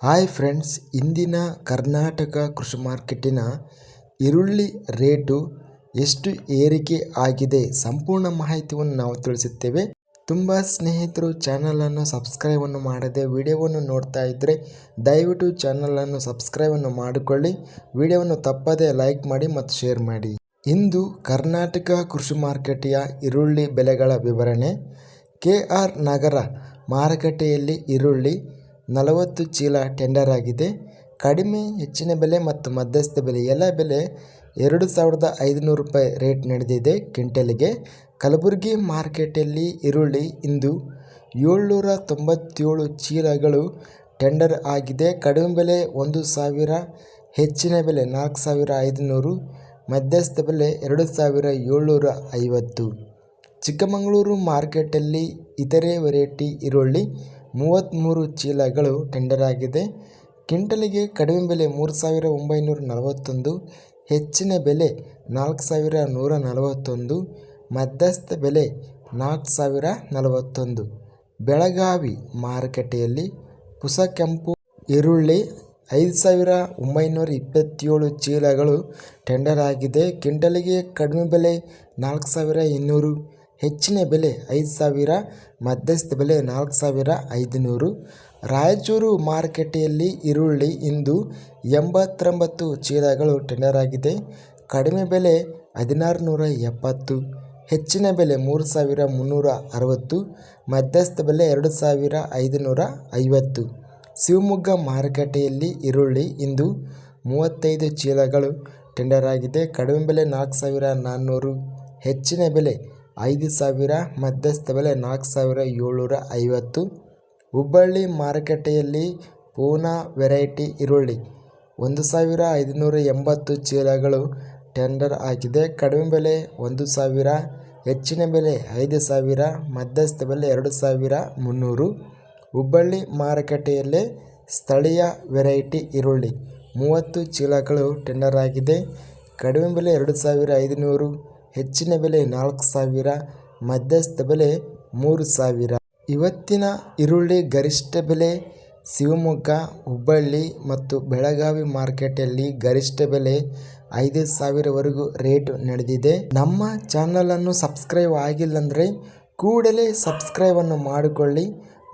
Hi friends, ಇಂದಿನ ಕರ್ನಾಟಕ ಕೃಷಿ ಮಾರ್ಕೆಟಿನ ಈರುಳ್ಳಿ ರೇಟು ಎಷ್ಟು ಏರಿಕೆ ಆಗಿದೆ ಸಂಪೂರ್ಣ ಮಾಹಿತಿಯನ್ನು ನಾವು ತಿಳಿಸುತ್ತೇವೆ. ತುಂಬ ಸ್ನೇಹಿತರು ಚಾನಲನ್ನು ಸಬ್ಸ್ಕ್ರೈಬನ್ನು ಮಾಡದೆ ವಿಡಿಯೋವನ್ನು ನೋಡ್ತಾ ಇದ್ದರೆ ದಯವಿಟ್ಟು ಚಾನಲನ್ನು ಸಬ್ಸ್ಕ್ರೈಬನ್ನು ಮಾಡಿಕೊಳ್ಳಿ. ವಿಡಿಯೋವನ್ನು ತಪ್ಪದೇ ಲೈಕ್ ಮಾಡಿ ಮತ್ತು ಶೇರ್ ಮಾಡಿ. ಇಂದು ಕರ್ನಾಟಕ ಕೃಷಿ ಮಾರುಕಟ್ಟೆಯ ಈರುಳ್ಳಿ ಬೆಲೆಗಳ ವಿವರಣೆ. ಕೆ ಆರ್ ನಗರ ಮಾರುಕಟ್ಟೆಯಲ್ಲಿ ಈರುಳ್ಳಿ ನಲವತ್ತು ಚೀಲ ಟೆಂಡರ್ ಆಗಿದೆ. ಕಡಿಮೆ, ಹೆಚ್ಚಿನ ಬೆಲೆ ಮತ್ತು ಮಧ್ಯಸ್ಥ ಬೆಲೆ. ಎಲ್ಲ ಬೆಲೆ ಎರಡು ಸಾವಿರದ ಐದುನೂರು ರೂಪಾಯಿ ರೇಟ್ ನಡೆದಿದೆ. ಕ್ವಿಂಟಲ್ಗೆ ಕಲಬುರಗಿ ಮಾರ್ಕೆಟಲ್ಲಿ ಈರುಳ್ಳಿ ಇಂದು ಏಳ್ನೂರ ತೊಂಬತ್ತೇಳು ಚೀಲಗಳು ಟೆಂಡರ್ ಆಗಿದೆ. ಕಡಿಮೆ ಬೆಲೆ ಒಂದು ಸಾವಿರ, ಹೆಚ್ಚಿನ ಬೆಲೆ ನಾಲ್ಕು ಸಾವಿರ ಐದುನೂರು, ಮಧ್ಯಸ್ಥ ಬೆಲೆ ಎರಡು ಸಾವಿರ ಏಳ್ನೂರ ಐವತ್ತು. ಚಿಕ್ಕಮಗಳೂರು ಮಾರ್ಕೆಟಲ್ಲಿ ಇತರೆ ವೆರೈಟಿ ಈರುಳ್ಳಿ ಮೂವತ್ತ್ಮೂರು ಚೀಲಗಳು ಟೆಂಡರ್ ಆಗಿದೆ. ಕ್ವಿಂಟಲಿಗೆ ಕಡಿಮೆ ಬೆಲೆ ಮೂರು ಸಾವಿರ ಒಂಬೈನೂರ ನಲವತ್ತೊಂದು, ಹೆಚ್ಚಿನ ಬೆಲೆ ನಾಲ್ಕು ಸಾವಿರ ನೂರ ನಲವತ್ತೊಂದು, ಮಧ್ಯಸ್ಥ ಬೆಲೆ ನಾಲ್ಕು ಸಾವಿರ ನಲವತ್ತೊಂದು. ಬೆಳಗಾವಿ ಮಾರುಕಟ್ಟೆಯಲ್ಲಿ ಕೆಂಪು ಈರುಳ್ಳಿ ಐದು ಸಾವಿರ ಒಂಬೈನೂರ ಇಪ್ಪತ್ತೇಳು ಚೀಲಗಳು ಟೆಂಡರ್ ಆಗಿದೆ. ಕ್ವಿಂಟಲಿಗೆ ಕಡಿಮೆ ಬೆಲೆ ನಾಲ್ಕು ಸಾವಿರ ಇನ್ನೂರು ಹೆಚ್ಚಿನ ಬೆಲೆ ಐದು ಸಾವಿರ, ಮಧ್ಯಸ್ಥ ಬೆಲೆ ನಾಲ್ಕು ಸಾವಿರ ಐದುನೂರು. ರಾಯಚೂರು ಮಾರುಕಟ್ಟೆಯಲ್ಲಿ ಈರುಳ್ಳಿ ಇಂದು ಎಂಬತ್ತೊಂಬತ್ತು ಚೀಲಗಳು ಟೆಂಡರ್ ಆಗಿದೆ. ಕಡಿಮೆ ಬೆಲೆ ಹದಿನಾರು ನೂರ ಎಪ್ಪತ್ತು, ಹೆಚ್ಚಿನ ಬೆಲೆ ಮೂರು ಸಾವಿರ ಮುನ್ನೂರ ಅರವತ್ತು, ಮಧ್ಯಸ್ಥ ಬೆಲೆ ಎರಡು ಸಾವಿರ ಐದುನೂರ ಐವತ್ತು. ಶಿವಮೊಗ್ಗ ಮಾರುಕಟ್ಟೆಯಲ್ಲಿ ಈರುಳ್ಳಿ ಇಂದು ಮೂವತ್ತೈದು ಚೀಲಗಳು ಟೆಂಡರ್ ಆಗಿದೆ. ಕಡಿಮೆ ಬೆಲೆ ನಾಲ್ಕು ಸಾವಿರ ನಾನ್ನೂರು, ಹೆಚ್ಚಿನ ಬೆಲೆ ಐದು ಸಾವಿರ, ಮಧ್ಯಸ್ಥ ಬೆಲೆ ನಾಲ್ಕು ಸಾವಿರ ಏಳ್ನೂರ ಐವತ್ತು. ಹುಬ್ಬಳ್ಳಿ ಮಾರುಕಟ್ಟೆಯಲ್ಲಿ ಪೂನಾ ವೆರೈಟಿ ಈರುಳ್ಳಿ, ಒಂದು ಸಾವಿರ ಐದುನೂರ ಎಂಬತ್ತು ಚೀಲಗಳು ಟೆಂಡರ್ ಆಗಿದೆ. ಕಡಿಮೆ ಬೆಲೆ ಒಂದು ಸಾವಿರ, ಹೆಚ್ಚಿನ ಬೆಲೆ ಐದು ಸಾವಿರ, ಮಧ್ಯಸ್ಥ ಬೆಲೆ ಎರಡು ಸಾವಿರ ಮುನ್ನೂರು. ಹುಬ್ಬಳ್ಳಿ ಮಾರುಕಟ್ಟೆಯಲ್ಲೇ ಸ್ಥಳೀಯ ವೆರೈಟಿ ಈರುಳ್ಳಿ, ಮೂವತ್ತು ಚೀಲಗಳು ಟೆಂಡರ್ ಆಗಿದೆ. ಕಡಿಮೆ ಬೆಲೆ ಎರಡು ಸಾವಿರ ಐದುನೂರು ಹೆಚ್ಚಿನ ಬೆಲೆ ನಾಲ್ಕು ಸಾವಿರ, ಮಧ್ಯಸ್ಥ ಬೆಲೆ ಮೂರು ಸಾವಿರ. ಇವತ್ತಿನ ಈರುಳ್ಳಿ ಗರಿಷ್ಠ ಬೆಲೆ ಶಿವಮೊಗ್ಗ, ಹುಬ್ಬಳ್ಳಿ ಮತ್ತು ಬೆಳಗಾವಿ ಮಾರ್ಕೆಟಲ್ಲಿ ಗರಿಷ್ಠ ಬೆಲೆ ಐದು ಸಾವಿರವರೆಗೂ ರೇಟ್ ನಡೆದಿದೆ. ನಮ್ಮ ಚಾನಲನ್ನು ಸಬ್ಸ್ಕ್ರೈಬ್ ಆಗಿಲ್ಲಂದರೆ ಕೂಡಲೇ ಸಬ್ಸ್ಕ್ರೈಬನ್ನು ಮಾಡಿಕೊಳ್ಳಿ.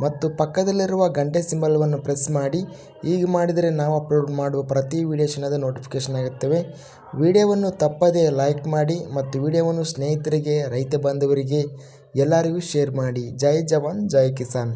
ಮತ್ತು ಪಕ್ಕದಲ್ಲಿರುವ ಗಂಟೆ ಸಿಂಬಲ್ವನ್ನು ಪ್ರೆಸ್ ಮಾಡಿ, ಈಗ ಮಾಡಿದರೆ ನಾವು ಅಪ್ಲೋಡ್ ಮಾಡುವ ಪ್ರತಿ ವಿಡಿಯೋಷನದ ನೋಟಿಫಿಕೇಷನ್ ಆಗುತ್ತವೆ. ವಿಡಿಯೋವನ್ನು ತಪ್ಪದೇ ಲೈಕ್ ಮಾಡಿ ಮತ್ತು ವಿಡಿಯೋವನ್ನು ಸ್ನೇಹಿತರಿಗೆ, ರೈತ ಬಾಂಧವರಿಗೆ ಎಲ್ಲರಿಗೂ ಶೇರ್ ಮಾಡಿ. ಜೈ ಜವಾನ್, ಜೈ ಕಿಸಾನ್.